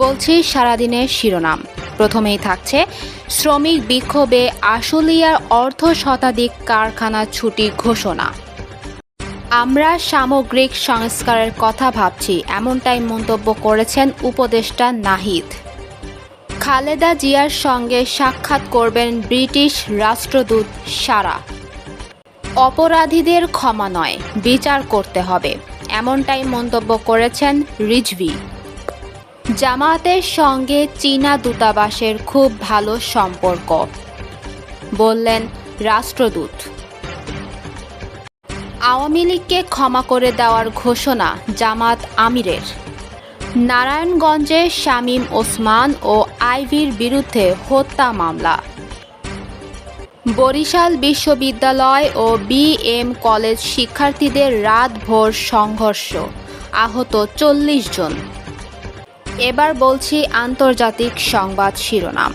বলছি সারাদিনের শিরোনাম। প্রথমেই থাকছে শ্রমিক বিক্ষোভে আশুলিয়ার অর্ধ শতাধিক কারখানা ছুটি ঘোষণা। আমরা সামগ্রিক সংস্কারের কথা ভাবছি, এমনটাই মন্তব্য করেছেন উপদেষ্টা নাহিদ। খালেদা জিয়ার সঙ্গে সাক্ষাৎ করবেন ব্রিটিশ রাষ্ট্রদূত সারা। অপরাধীদের ক্ষমা নয়, বিচার করতে হবে, এমনটাই মন্তব্য করেছেন রিজভি। জামায়াতের সঙ্গে চীনা দূতাবাসের খুব ভালো সম্পর্ক। বললেন রাষ্ট্রদূত। আওয়ামী লীগকে ক্ষমা করে দেওয়ার ঘোষণা জামাত আমিরের। নারায়ণগঞ্জে শামীম ওসমান ও আইভির বিরুদ্ধে হত্যা মামলা। বরিশাল বিশ্ববিদ্যালয় ও বিএম কলেজ শিক্ষার্থীদের রাতভর সংঘর্ষ। আহত চল্লিশ জন। এবার বলছি আন্তর্জাতিক সংবাদ শিরোনাম।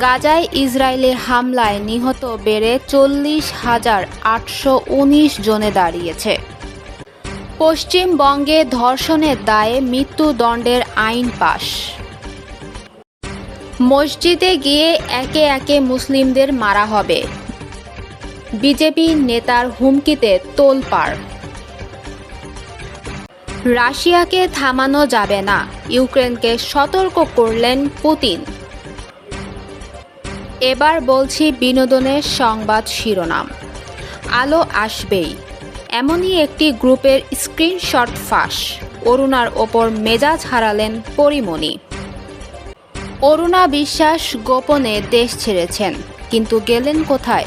গাজায় ইসরায়েলি হামলায় নিহত বেড়ে চল্লিশ হাজার আটশো উনিশ জনে দাঁড়িয়েছে। পশ্চিমবঙ্গে ধর্ষণের দায়ে মৃত্যুদণ্ডের আইন পাশ। মসজিদে গিয়ে একে একে মুসলিমদের মারা হবে। বিজেপি নেতার হুমকিতে তোলপাড়। রাশিয়াকে থামানো যাবে না। ইউক্রেনকে সতর্ক করলেন পুতিন। এবার বলছি বিনোদনের সংবাদ শিরোনাম। আলো আসবেই। এমনই একটি গ্রুপের স্ক্রিনশট ফাঁস। অরুণার ওপর মেজাজ হারালেন পরিমণি। অরুণা বিশ্বাস গোপনে দেশ ছেড়েছেন, কিন্তু গেলেন কোথায়?